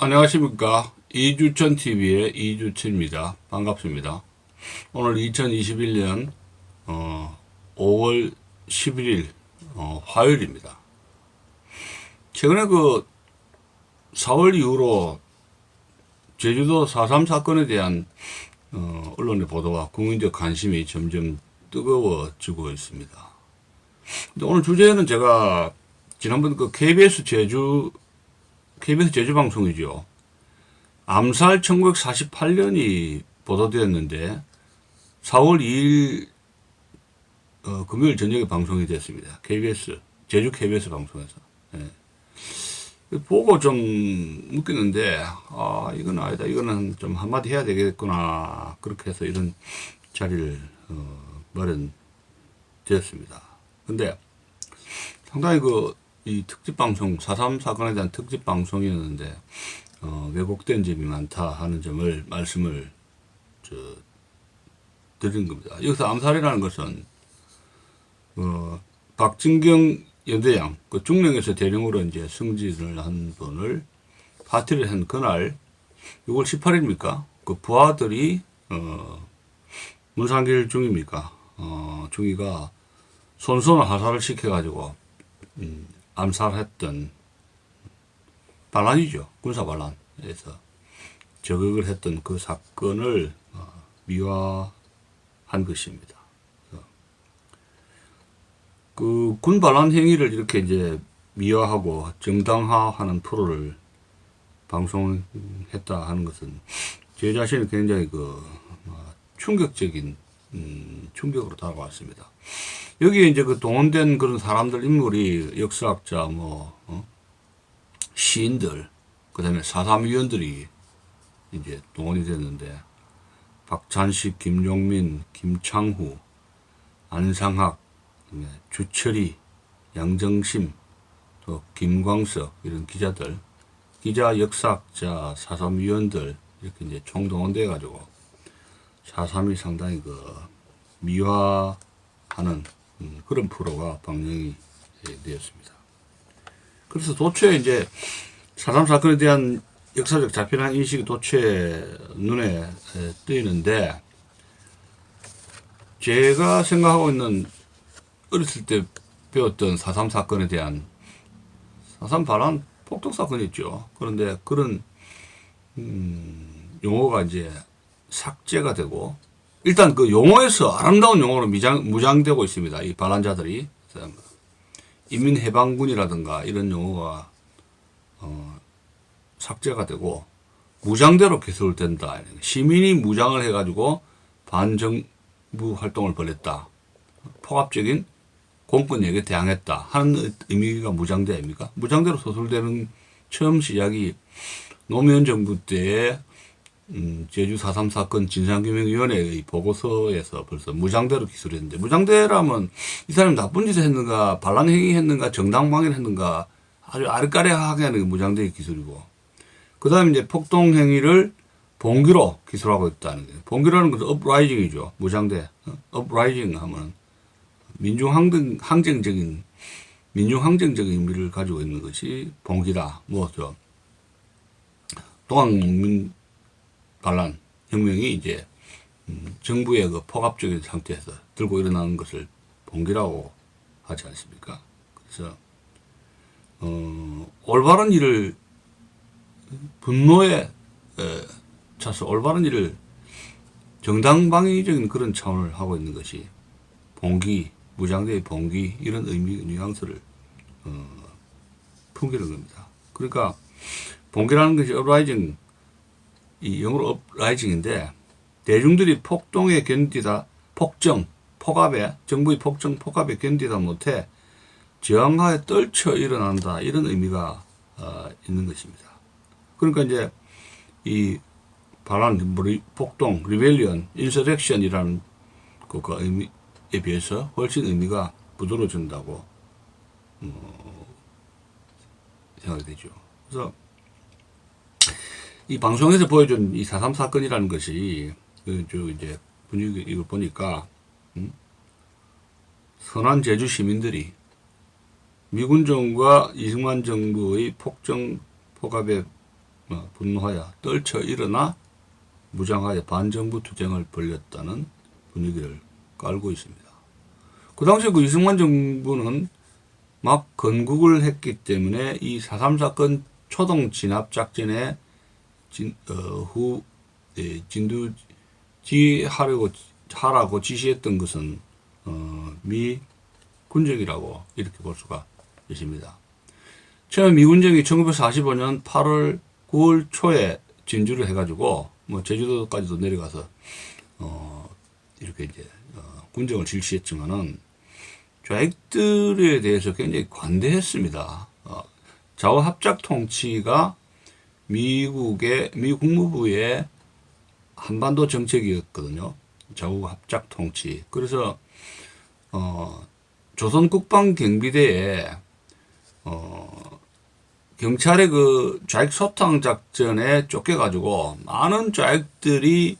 안녕하십니까. 이주천 TV의 이주천입니다. 반갑습니다. 오늘 2021년 어, 5월 11일 어, 화요일입니다. 최근에 그 4월 이후로 제주도 4.3 사건에 대한 어, 언론의 보도와 국민적 관심이 점점 뜨거워지고 있습니다. 오늘 주제는 제가 지난번 그 KBS 제주 KBS 제주 방송이죠. 암살 1948년이 보도되었는데 4월 2일 어, 금요일 저녁에 방송이 됐습니다. KBS 제주 KBS 방송에서 예. 보고 좀 웃기는데 아 이건 아니다 이거는 좀 한마디 해야 되겠구나 그렇게 해서 이런 자리를 어, 마련되었습니다. 근데 상당히 그 이 특집 방송 4.3 사건에 대한 특집 방송이었는데 어, 왜곡된 점이 많다 하는 점을 말씀을 저, 드린 겁니다. 여기서 암살이라는 것은 어, 박진경 연대양 그 중령에서 대령으로 이제 승진을 한 분을 파티를 한 그날 6월 18일입니까? 그 부하들이 어, 문상길 중입니까? 어, 중이가 손손을 하살을 시켜가지고 음, 암살했던 반란이죠. 군사 반란에서 저격을 했던 그 사건을 어, 미화한 것입니다. 그 군 반란 행위를 이렇게 이제 미화하고 정당화하는 프로를 방송했다 하는 것은 제 자신이 굉장히 그 어, 충격적인 음, 충격으로 다가왔습니다. 여기에 이제 그 동원된 그런 사람들 인물이 역사학자 뭐 어? 시인들 그 다음에 사삼위원들이 이제 동원이 됐는데 박찬식, 김용민, 김창후, 안상학, 주철이, 양정심, 또 김광석 이런 기자들, 기자, 역사학자, 사삼위원들 이렇게 이제 총동원돼 가지고 사삼이 상당히 그 미화하는 음, 그런 프로가 방영이 되었습니다. 그래서 도처에 이제 사삼 사건에 대한 역사적 자필한 인식이 도처에 눈에 에, 뜨이는데 제가 생각하고 있는 어렸을 때 배웠던 사삼 사건에 대한 사삼 반란 폭동 사건이 있죠. 그런데 그런 음, 용어가 이제 삭제가 되고 일단 그 용어에서 아름다운 용어로 미장, 무장되고 있습니다. 이 반란자들이 인민해방군이라든가 이런 용어가 어, 삭제가 되고 무장대로 개설된다. 시민이 무장을 해가지고 반정부 활동을 벌였다. 포갑적인 공권력에 대항했다 하는 의미가 무장대 아닙니까? 무장대로 소설되는 처음 시작이 노무현 정부 때에 음, 제주 4.3 사건 진상규명위원회의 보고서에서 벌써 무장대로 기술했는데, 무장대라면 이 사람이 나쁜 짓을 했는가, 반란행위 했는가, 정당방위를 했는가, 아주 아르까리하게 하는 게 무장대의 기술이고, 그 다음에 이제 폭동행위를 봉기로 기술하고 있다는 거예요. 봉기라는 것은 업라이징이죠. 무장대. 업라이징 하면 민중항쟁, 항쟁적인, 민중항쟁적인 의미를 가지고 있는 것이 봉기다. 뭐, 저, 동학농민 반란 혁명이 이제 음, 정부의 그 포갑적인 상태에서 들고 일어나는 것을 봉기라고 하지 않습니까? 그래서 어, 올바른 일을 분노에 에, 차서 올바른 일을 정당방위적인 그런 차원을 하고 있는 것이 봉기, 무장대의 봉기 이런 의미 뉘앙스를 어, 풍기는 겁니다. 그러니까 봉기라는 것이 업라이징 이 영어로 업라이징인데 대중들이 폭동에 견디다 폭정 폭압에 정부의 폭정 폭압에 견디다 못해 저항하에 떨쳐 일어난다 이런 의미가 어, 있는 것입니다. 그러니까 이제 이 반란 폭동 리벨리언 인서렉션이라는 그, 그 의미에 비해서 훨씬 의미가 부드러워진다고 어, 생각이 되죠. 그래서 이 방송에서 보여준 이 4.3 사건이라는 것이, 그, 저, 이제, 분위기, 이걸 보니까, 음? 선한 제주 시민들이 미군 정부와 이승만 정부의 폭정, 폭압에 어, 분노하여 떨쳐 일어나 무장하여 반정부 투쟁을 벌였다는 분위기를 깔고 있습니다. 그 당시 그 이승만 정부는 막 건국을 했기 때문에 이 4.3 사건 초동 진압 작전에 진, 어, 후 예, 진두지하려고 하라고 지시했던 것은 어, 미 군정이라고 이렇게 볼 수가 있습니다. 처음 미 군정이 1945년 8월 9월 초에 진주를 해가지고 뭐 제주도까지도 내려가서 어 이렇게 이제 어 군정을 실시했지만은 좌익들에 대해서 굉장히 관대했습니다. 어 좌우 합작 통치가 미국의 미 국무부의 한반도 정책이었거든요. 좌우 합작 통치. 그래서 어 조선 국방 경비대에 어 경찰의 그 좌익 소탕 작전에 쫓겨가지고 많은 좌익들이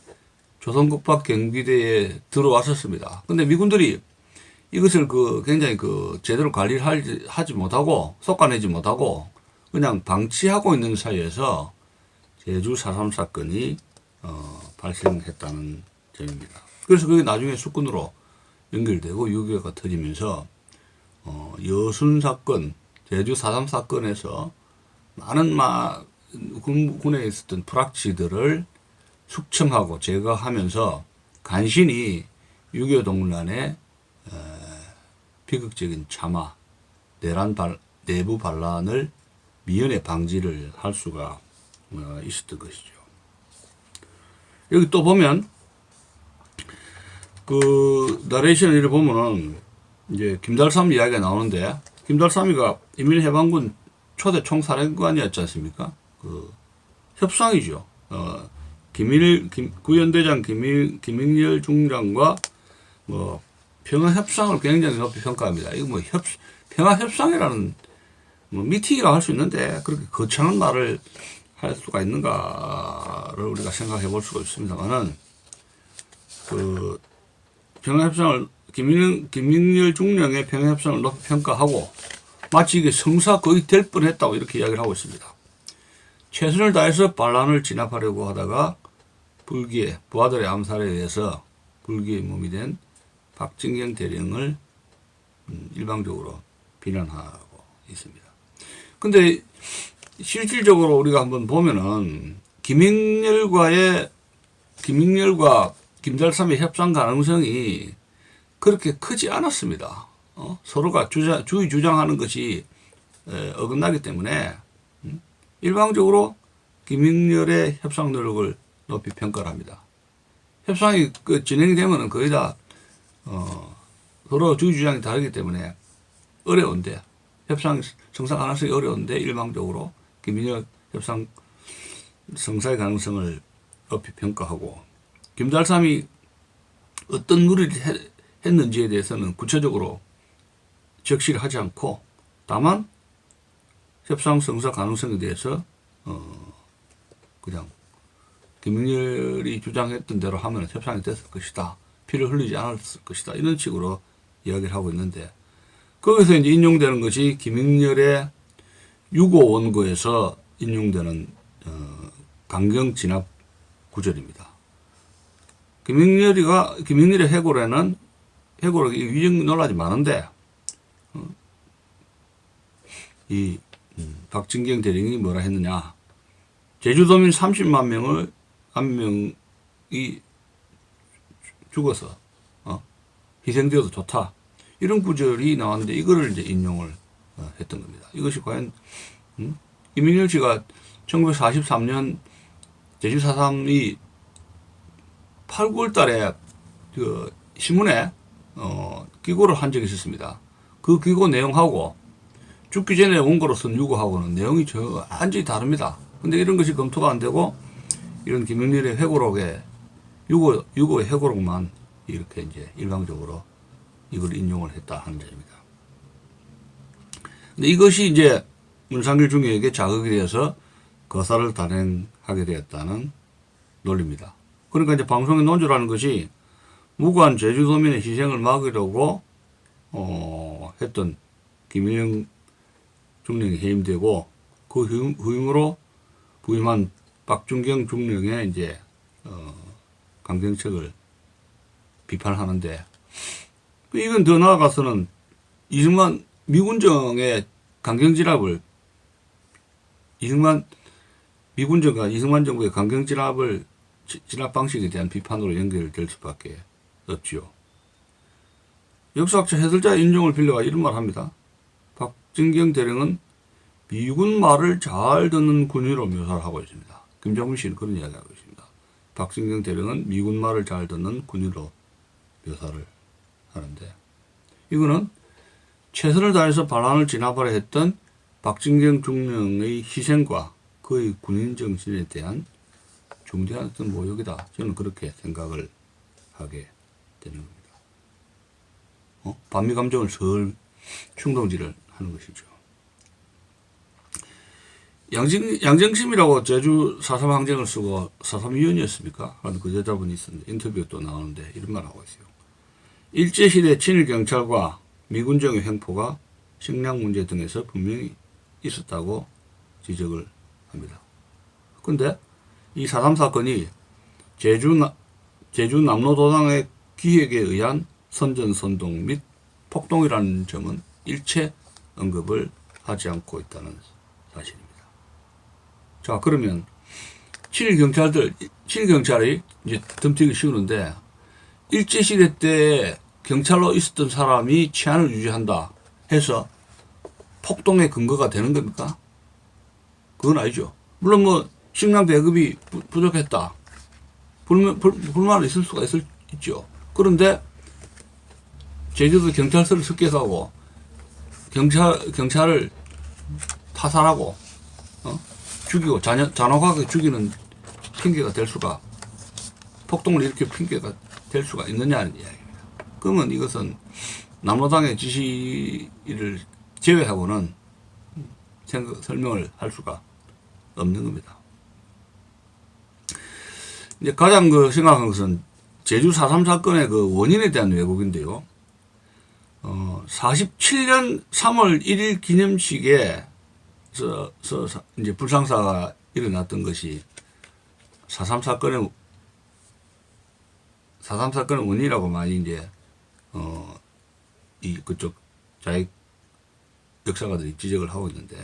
조선 국방 경비대에 들어왔었습니다. 근데 미군들이 이것을 그 굉장히 그 제대로 관리를 하지, 하지 못하고 솎아내지 못하고 그냥 방치하고 있는 사이에서 제주 4.3 사건이 어, 발생했다는 점입니다. 그래서 그게 나중에 수군으로 연결되고 6.25가 터지면서 어, 여순 사건, 제주 4.3 사건에서 많은 마, 군, 군에 있었던 불확치들을 숙청하고 제거하면서 간신히 6.25 동란의 어, 비극적인 참화, 내란 발, 내부 반란을 미연에 방지를 할 수가 어, 있었던 것이죠. 여기 또 보면 그 나레이션을 보면은 이제 김달삼 이야기가 나오는데 김달삼이가 인민해방군 초대 총사령관이었지 않습니까? 그 협상이죠. 어 김일 김, 구연대장 김일 김일열 중장과 뭐 평화 협상을 굉장히 높이 평가합니다. 이거 뭐 협 평화 협상이라는 뭐 미팅이라고 할 수 있는데 그렇게 거창한 말을 할 수가 있는가를 우리가 생각해 볼 수가 있습니다만은 그 평화협상을 김일, 김일열 중령의 평화협상을 높이 평가하고 마치 이게 성사 거의 될 뻔했다고 이렇게 이야기를 하고 있습니다. 최선을 다해서 반란을 진압하려고 하다가 불기에 부하들의 암살에 의해서 불기의 몸이 된 박진경 대령을 음, 일방적으로 비난하고 있습니다. 근데 실질적으로 우리가 한번 보면은 김익렬과의 김익렬과 김달삼의 협상 가능성이 그렇게 크지 않았습니다. 어? 서로가 주자, 주의 주장하는 것이 에, 어긋나기 때문에 음? 일방적으로 김익렬의 협상 노력을 높이 평가를 합니다. 협상이 그 진행이 되면은 거의 다 어, 서로 주의 주장이 다르기 때문에 어려운데 협상 성사 가능성이 어려운데 일방적으로 김민혁 협상 성사의 가능성을 높이 평가하고 김달삼이 어떤 무리를 했는지에 대해서는 구체적으로 적시를 하지 않고 다만 협상 성사 가능성에 대해서 어 그냥 김민열이 주장했던 대로 하면 협상이 됐을 것이다. 피를 흘리지 않았을 것이다. 이런 식으로 이야기를 하고 있는데 거기서 이제 인용되는 것이 김익렬의 유고 원고에서 인용되는 어, 강경 진압 구절입니다. 김익렬이가 김익렬의 해골에는 해골의 위정 논란이 많은데 어, 이 음, 박진경 대령이 뭐라 했느냐? 제주도민 30만 명을 한 명이 죽어서 어, 희생되어도 좋다. 이런 구절이 나왔는데 이거를 이제 인용을 어, 했던 겁니다. 이것이 과연 음? 이민열 씨가 1943년 제주 4.3이 8, 9월 달에 그 신문에 어, 기고를 한 적이 있었습니다. 그 기고 내용하고 죽기 전에 원고로 쓴 유고하고는 내용이 저 완전히 다릅니다. 근데 이런 것이 검토가 안 되고 이런 김영렬의 회고록에 유고, 유고의 회고록만 이렇게 이제 일방적으로 이걸 인용을 했다 하는 점입니다. 근데 이것이 이제 문상길 중에에게 자극이 되어서 거사를 단행하게 되었다는 논리입니다. 그러니까 이제 방송의 논조라는 것이 무고한 제주도민의 희생을 막으려고 어, 했던 김일영 중령이 해임되고 그 후임, 후임으로 부임한 박준경 중령의 이제 어, 강경책을 비판하는데 이건 더 나아가서는 이승만 미군정의 강경진압을 이승만 미군정과 이승만 정부의 강경진압을 지- 진압 방식에 대한 비판으로 연결될 수밖에 없지요. 역사학자 해설자 인종을 빌려가 이런 말 합니다. 박진경 대령은 미군 말을 잘 듣는 군인으로 묘사를 하고 있습니다. 김정은 씨는 그런 이야기하고 있습니다. 박진경 대령은 미군 말을 잘 듣는 군인으로 묘사를 하는데 이거는 최선을 다해서 반란을 진압하려 했던 박진경 중령의 희생과 그의 군인 정신에 대한 중대한 어떤 모욕이다. 저는 그렇게 생각을 하게 되는 겁니다. 어? 반미 감정을 설 충동질을 하는 것이죠. 양정, 양정심이라고 제주 4.3 항쟁을 쓰고 4.3 위원이었습니까? 하는 그 여자분이 있었는데 인터뷰에 또 나오는데 이런 말 하고 있어요. 일제시대 친일 경찰과 미군정의 횡포가 식량 문제 등에서 분명히 있었다고 지적을 합니다. 근데 이4.3 사건이 제주, 나- 제주 남로도당의 기획에 의한 선전선동 및 폭동이라는 점은 일체 언급을 하지 않고 있다는 사실입니다. 자, 그러면 친일 경찰들, 친일 경찰이 이제 덤튀기 쉬우는데 일제시대 때 경찰로 있었던 사람이 치안을 유지한다 해서 폭동의 근거가 되는 겁니까? 그건 아니죠. 물론 뭐 식량 배급이 부, 부족했다. 불만, 불, 있을 수가 있을, 있죠. 그런데 제주도 경찰서를 습격하고 경찰, 경찰을 타살하고 어? 죽이고 잔, 잔혹하게 죽이는 핑계가 될 수가 폭동을 일으킬 핑계가 될 수가 있느냐는 이야기입니다. 그러면 이것은 남로당의 지시를 제외하고는 생각, 설명을 할 수가 없는 겁니다. 이제 가장 그 심각한 것은 제주 4.3 사건의 그 원인에 대한 왜곡인데요. 어, 47년 3월 1일 기념식에 서, 서, 사- 이제 불상사가 일어났던 것이 4.3 사건의 4.3 사건의 원인이라고 많이 이제 어, 이 그쪽 자익 역사가들이 지적을 하고 있는데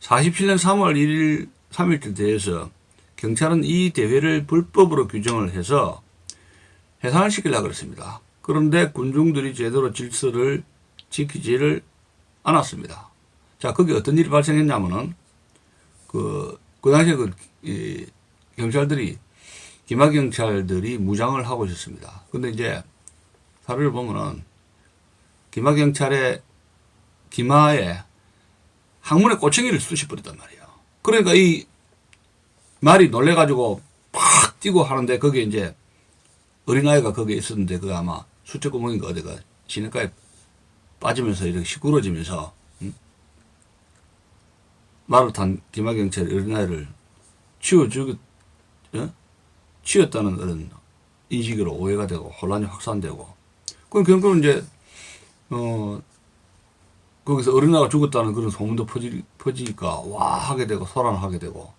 47년 3월 1일 3일쯤 대해서 경찰은 이 대회를 불법으로 규정을 해서 해산을 시키려고 그랬습니다. 그런데 군중들이 제대로 질서를 지키지를 않았습니다. 자, 거기 어떤 일이 발생했냐면은 그, 그 당시에 그, 이, 경찰들이, 기마 경찰들이 무장을 하고 있었습니다. 근데 이제 사례를 보면은 기마 경찰의 기마에 항문에 꼬챙이를 쑤셔버렸단 말이에요. 그러니까 이 말이 놀래가지고 팍 뛰고 하는데 거기에 이제 어린아이가 거기에 있었는데 그 아마 수채구멍인가 어디가 시냇가에 빠지면서 이렇게 시끄러지면서 응? 말을 탄 기마경찰이 어린아이를 치워 죽, 어? 치웠다는 그런 인식으로 오해가 되고 혼란이 확산되고 그럼 결국은 이제 어 거기서 어린아이가 죽었다는 그런 소문도 퍼지, 퍼지니까 와 하게 되고 소란을 하게 되고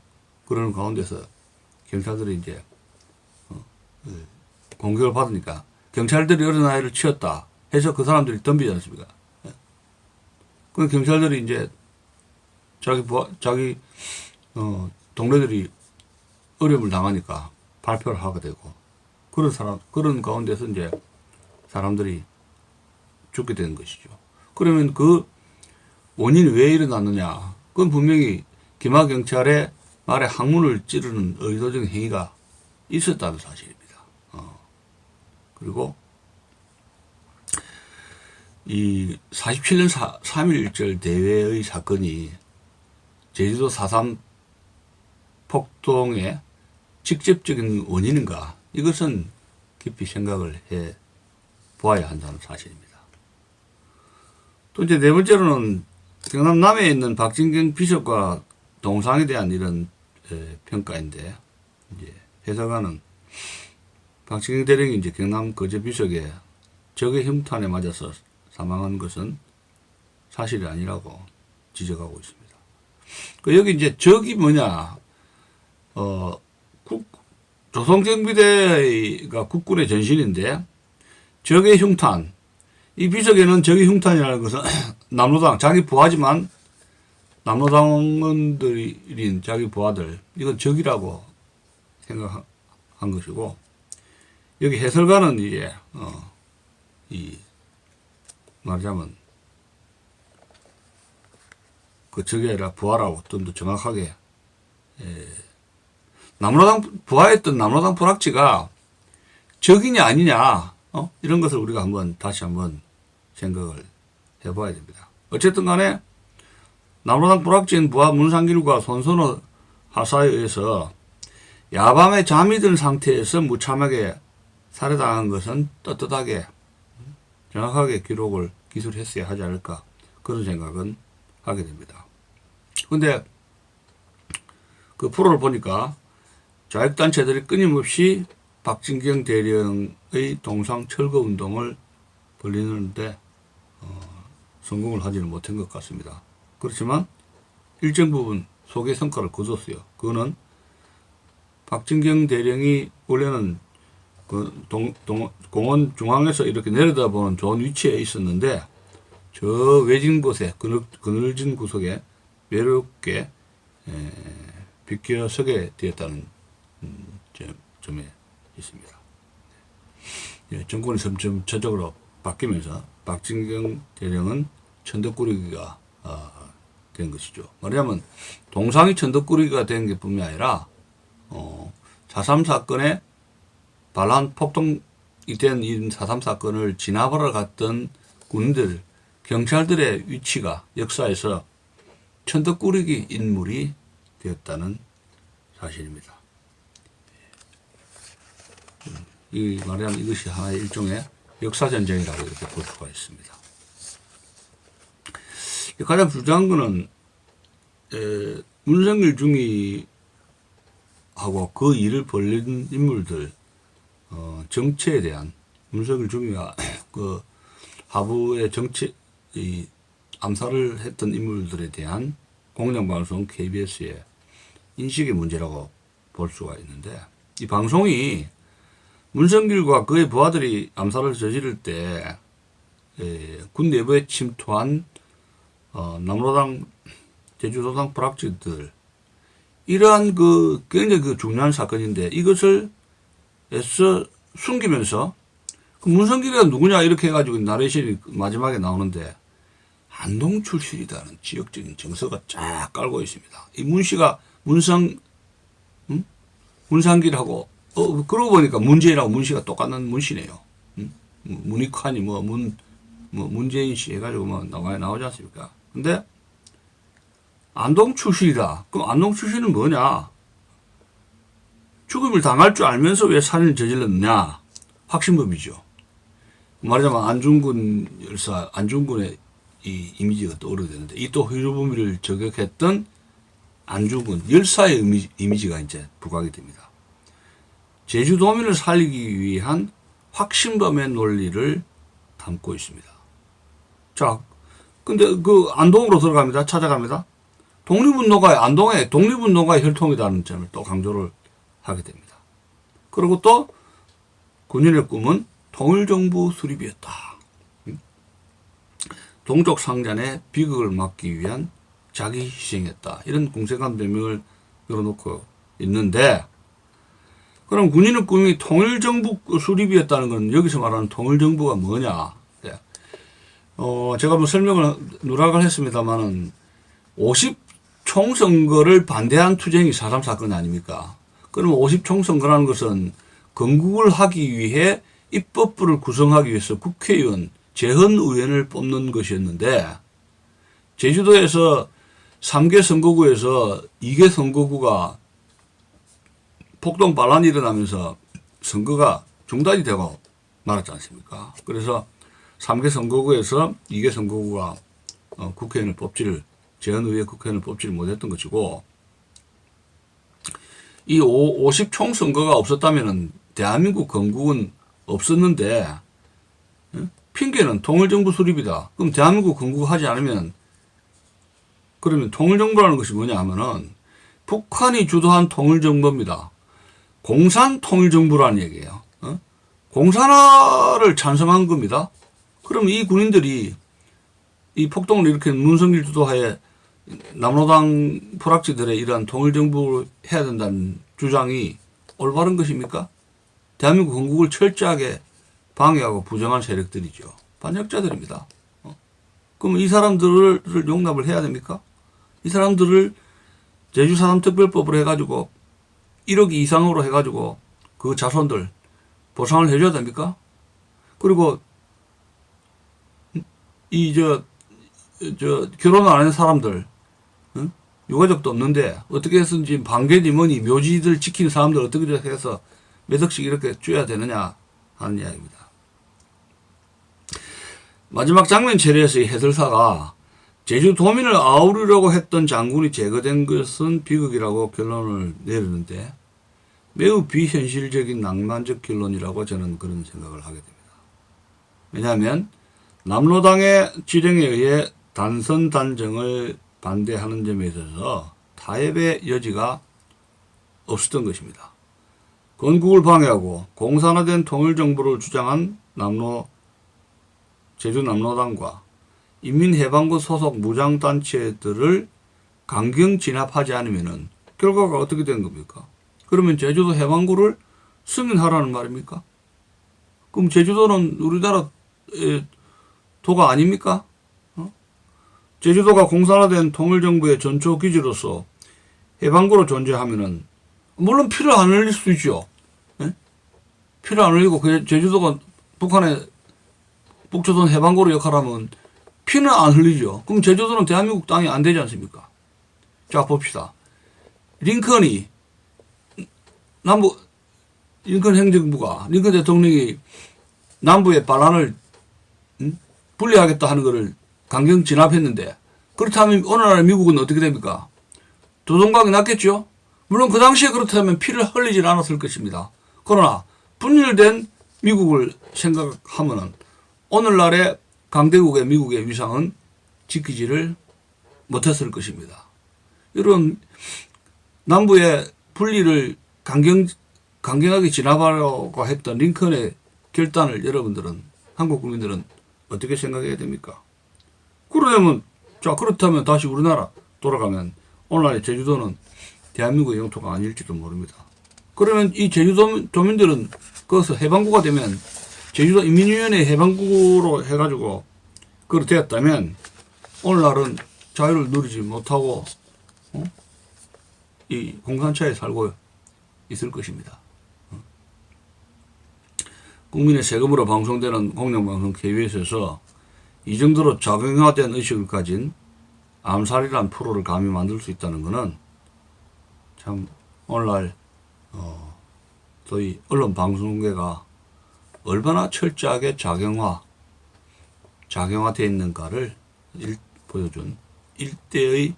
그러는 가운데서 경찰들이 이제 어, 그 공격을 받으니까 경찰들이 어린아이를 치웠다 해서 그 사람들이 덤비지 않습니까? 예. 그 경찰들이 이제 자기 부하, 자기 어, 동료들이 어려움을 당하니까 발표를 하게 되고 그런 사람 그런 가운데서 이제 사람들이 죽게 되는 것이죠. 그러면 그 원인이 왜 일어났느냐? 그건 분명히 기마 경찰의 말에 항문을 찌르는 의도적인 행위가 있었다는 사실입니다. 어. 그리고 이 47년 4, 3.1절 대회의 사건이 제주도 4.3 폭동의 직접적인 원인인가? 이것은 깊이 생각을 해 보아야 한다는 사실입니다. 또 이제 네 번째로는 경남 남해에 있는 박진경 비서과 동상에 대한 이런 에, 평가인데 이제 해석하는 박진경 대령이 이제 경남 거제 비석에 적의 흉탄에 맞아서 사망한 것은 사실이 아니라고 지적하고 있습니다. 그 여기 이제 적이 뭐냐 어, 국, 조선경비대가 국군의 전신인데 적의 흉탄, 이 비석에는 적의 흉탄이라는 것은 남로당 자기 부하지만 남로당원들인 자기 부하들 이건 적이라고 생각한 것이고 여기 해설가는 이제 어, 이 말하자면 그 적이 아니라 부하라고 좀 더 정확하게 에, 남로당 부하였던 남로당 불락지가 적이냐 아니냐 어? 이런 것을 우리가 한번 다시 한번 생각을 해봐야 됩니다. 어쨌든 간에 남로당 불락지인 부하 문상길과 손선호 하사에 의해서 야밤에 잠이 든 상태에서 무참하게 살해당한 것은 떳떳하게 정확하게 기록을 기술했어야 하지 않을까 그런 생각은 하게 됩니다. 근데 그 프로를 보니까 자익단체들이 끊임없이 박진경 대령의 동상 철거 운동을 벌리는데 어, 성공을 하지는 못한 것 같습니다. 그렇지만 일정 부분 소개 성과를 거뒀어요. 그거는 박진경 대령이 원래는 그 동, 동, 공원 중앙에서 이렇게 내려다보는 좋은 위치에 있었는데 저 외진 곳에 그늘, 그늘진 구석에 외롭게 에, 비껴 서게 되었다는 음, 점- 점에 있습니다. 예, 정권이 점점 저쪽으로 바뀌면서 박진경 대령은 천덕꾸러기가 어, 된 것이죠. 말하자면 동상이 천덕꾸러기가 된 게 뿐만 아니라 어, 4.3 사건에 반란 폭동이 된이4.3 사건을 진압하러 갔던 군들, 경찰들의 위치가 역사에서 천덕꾸러기 인물이 되었다는 사실입니다. 음, 이 말하자면 이것이 하나의 일종의 역사전쟁이라고 이렇게 볼 수가 있습니다. 가장 중요한 거는, 에, 문성길 중이 하고 그 일을 벌린 인물들, 어, 정치에 대한, 문성길 중이가 그 하부의 정치, 이 암살을 했던 인물들에 대한 공영방송 KBS의 인식의 문제라고 볼 수가 있는데 이 방송이 문성길과 그의 부하들이 암살을 저지를 때 에, 군 내부에 침투한 어, 남로당 제주도당 불락지들 이러한 그 굉장히 그 중요한 사건인데 이것을 애써 숨기면서 그 문성길이가 누구냐 이렇게 해가지고 나레이션이 마지막에 나오는데 안동 출신이다는 지역적인 정서가 쫙 깔고 있습니다. 이 문 씨가 문성, 음? 문상길하고, 어, 그러고 보니까 문재인하고 문 씨가 똑같은 문 씨네요. 음? 뭐 문익환이 뭐 문, 뭐 문재인 씨 해가지고 뭐 나와, 나오지 않습니까? 근데 안동 출신이다. 그럼 안동 출신은 뭐냐? 죽음을 당할 줄 알면서 왜 살인을 저질렀느냐? 확신범이죠. 말하자면 안중근 열사, 안중근의 이 이미지가 떠오르게 되는데 이또 히로부미를 저격했던 안중근 열사의 이미지, 이미지가 이제 부각이 됩니다. 제주도민을 살리기 위한 확신범의 논리를 담고 있습니다. 자, 근데 그 안동으로 들어갑니다. 찾아갑니다. 독립운동가의 안동에 독립운동가의 혈통이라는 점을 또 강조를 하게 됩니다. 그리고 또 군인의 꿈은 통일정부 수립이었다. 동족 상잔의 비극을 막기 위한 자기 희생했다. 이런 공세관 변명을 열어놓고 있는데, 그럼 군인의 꿈이 통일정부 수립이었다는 건 여기서 말하는 통일정부가 뭐냐? 네. 어, 제가 뭐 설명을 누락을 했습니다만은 50 총선거를 반대한 투쟁이 4.3 사건 아닙니까? 그러면 50 총선거라는 것은 건국을 하기 위해 입법부를 구성하기 위해서 국회의원, 재헌의원을 뽑는 것이었는데 제주도에서 3개 선거구에서 2개 선거구가 폭동 반란이 일어나면서 선거가 중단이 되고 말았지 않습니까? 그래서 3개 선거구에서 2개 선거구가 어, 국회의원을 뽑지를 재헌의회 국회의원을 뽑지를 못했던 것이고 이 50 총선거가 없었다면은 대한민국 건국은 없었는데 예? 핑계는 통일정부 수립이다. 그럼 대한민국 건국하지 않으면 그러면 통일정부라는 것이 뭐냐 하면은 북한이 주도한 통일정부입니다. 공산 통일정부라는 얘기예요. 어? 공산화를 찬성한 겁니다. 그럼 이 군인들이 이 폭동을 일으킨 문성길 주도하에 남로당 불악지들의 이러한 통일정부를 해야 된다는 주장이 올바른 것입니까? 대한민국 건국을 철저하게 방해하고 부정한 세력들이죠. 반역자들입니다. 어? 그럼 이 사람들을 용납을 해야 됩니까? 이 사람들을 제주 사람특별법으로 해가지고 1억 이상으로 해가지고 그 자손들 보상을 해줘야 됩니까? 그리고 이 저 저 결혼 안 한 사람들 응? 유가족도 없는데 어떻게 해서든지 반개니 뭐니 묘지들 지키는 사람들 어떻게 해서 몇 억씩 이렇게 줘야 되느냐 하는 이야기입니다. 마지막 장면 처리에서 이 해설사가 제주 도민을 아우르려고 했던 장군이 제거된 것은 비극이라고 결론을 내리는데 매우 비현실적인 낭만적 결론이라고 저는 그런 생각을 하게 됩니다. 왜냐하면 남로당의 지령에 의해 단선 단정을 반대하는 점에 있어서 타협의 여지가 없었던 것입니다. 건국을 방해하고 공산화된 통일정부를 주장한 남로 제주 남로당과 인민해방군 소속 무장단체들을 강경 진압하지 않으면은 결과가 어떻게 된 겁니까? 그러면 제주도 해방구를 승인하라는 말입니까? 그럼 제주도는 우리나라 의 도가 아닙니까? 어? 제주도가 공산화된 통일정부의 전초 기지로서 해방구로 존재하면은 물론 피를 안 흘릴 수 있죠. 예? 피를 안 흘리고 그 제주도가 북한의 북조선 해방구로 역할하면 피는 안 흘리죠. 그럼 제주도는 대한민국 땅이 안 되지 않습니까? 자 봅시다. 링컨이 남부 링컨 행정부가 링컨 대통령이 남부의 반란을 음? 분리하겠다 하는 것을 강경 진압했는데 그렇다면 오늘날 미국은 어떻게 됩니까? 도동강이 났겠죠? 물론 그 당시에 그렇다면 피를 흘리질 않았을 것입니다. 그러나 분열된 미국을 생각하면은 오늘날의 강대국의 미국의 위상은 지키지를 못했을 것입니다. 이런 남부의 분리를 강경, 강경하게 진압하려고 했던 링컨의 결단을 여러분들은, 한국 국민들은 어떻게 생각해야 됩니까? 그러려면, 자, 그렇다면 다시 우리나라 돌아가면 오늘날의 제주도는 대한민국의 영토가 아닐지도 모릅니다. 그러면 이 제주도 도민들은 거기서 해방구가 되면 제주도 인민위원회 해방구로 해가지고 그렇게 되었다면 오늘날은 자유를 누리지 못하고 어? 이 공산차에 살고 있을 것입니다. 어? 국민의 세금으로 방송되는 공영방송 KBS에서 이 정도로 작용화된 의식을 가진 암살이란 프로를 감히 만들 수 있다는 것은 참 오늘날 어, 소위 언론 방송계가 얼마나 철저하게 작용화, 작용화되어 있는가를 일, 보여준 일대의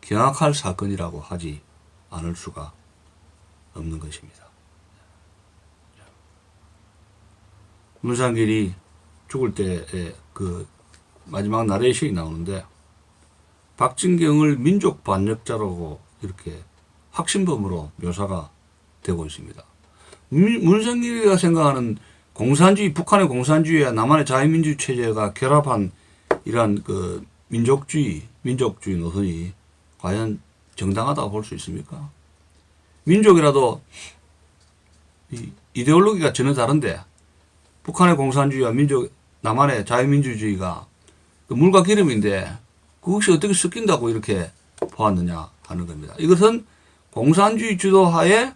경악할 사건이라고 하지 않을 수가 없는 것입니다. 문상길이 죽을 때의 그 마지막 나레이션이 나오는데 박진경을 민족 반역자라고 이렇게 확신범으로 묘사가 되고 있습니다. 문상길이가 생각하는 공산주의, 북한의 공산주의와 남한의 자유민주 체제가 결합한 이러한 그 민족주의, 민족주의 노선이 과연 정당하다고 볼 수 있습니까? 민족이라도 이 이데올로기가 전혀 다른데 북한의 공산주의와 민족, 남한의 자유민주주의가 그 물과 기름인데 그것이 어떻게 섞인다고 이렇게 보았느냐 하는 겁니다. 이것은 공산주의 주도하에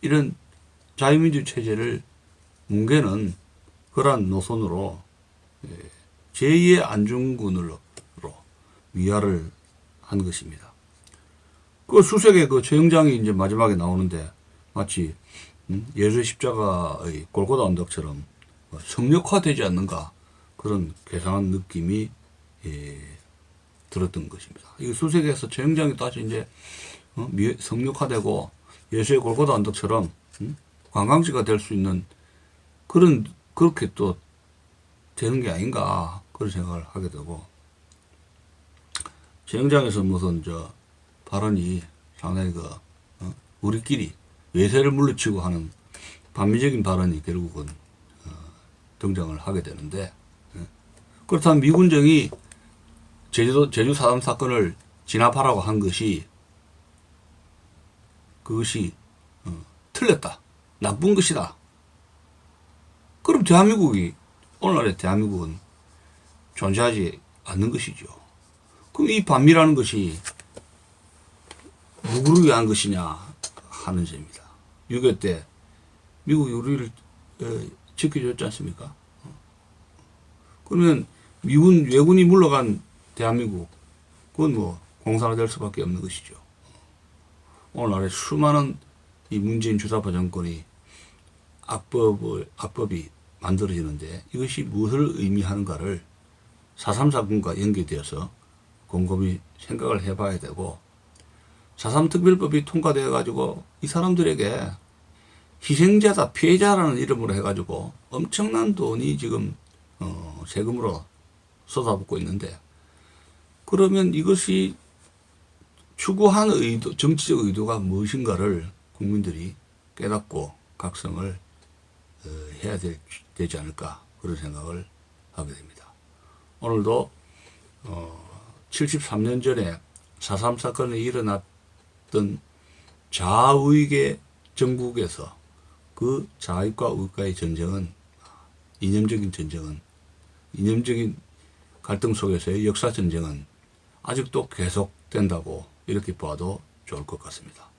이런 자유민주 체제를 뭉개는 그러한 노선으로 예, 제2의 안중근으로 위화를 한 것입니다. 그 수색의 그 최영장이 이제 마지막에 나오는데 마치 음, 예수의 십자가의 골고다 언덕처럼 뭐 성역화되지 않는가 그런 괴상한 느낌이 예, 들었던 것입니다. 이 수색에서 최영장이 다시 이제 어, 성역화되고 예수의 골고다 언덕처럼 음? 관광지가 될 수 있는 그런 그렇게 또 되는 게 아닌가 그런 생각을 하게 되고 재영장에서 무슨 저 발언이 상당히 그 어, 우리끼리 외세를 물리치고 하는 반미적인 발언이 결국은 어, 등장을 하게 되는데 예. 그렇다면 미군정이 제주도 제주 사람 사건을 진압하라고 한 것이 그것이 어, 틀렸다 나쁜 것이다 그럼 대한민국이 오늘날의 대한민국은 존재하지 않는 것이죠. 그럼 이 반미라는 것이 누구를 위한 것이냐 하는 점입니다. 6.25 때 미국이 우리를 어, 지켜줬지 않습니까? 어. 그러면 미군 외군이 물러간 대한민국 그건 뭐 공산화 될 수밖에 없는 것이죠. 오늘날의 수많은 이 문재인 주사파 정권이 악법을 악법이 만들어지는데 이것이 무엇을 의미하는가를 4.3 사건과 연계되어서 곰곰이 생각을 해봐야 되고 4.3 특별법이 통과되어 가지고 이 사람들에게 희생자다 피해자라는 이름으로 해가지고 엄청난 돈이 지금 어, 세금으로 쏟아붓고 있는데 그러면 이것이 추구한 의도 정치적 의도가 무엇인가를 국민들이 깨닫고 각성을 어, 해야 될, 되지 않을까 그런 생각을 하게 됩니다. 오늘도 어, 73년 전에 4.3 사건이 일어났던 좌우익의 정국에서 그 좌익과 우익과의 전쟁은 이념적인 전쟁은 이념적인 갈등 속에서의 역사 전쟁은 아직도 계속된다고 이렇게 봐도 좋을 것 같습니다.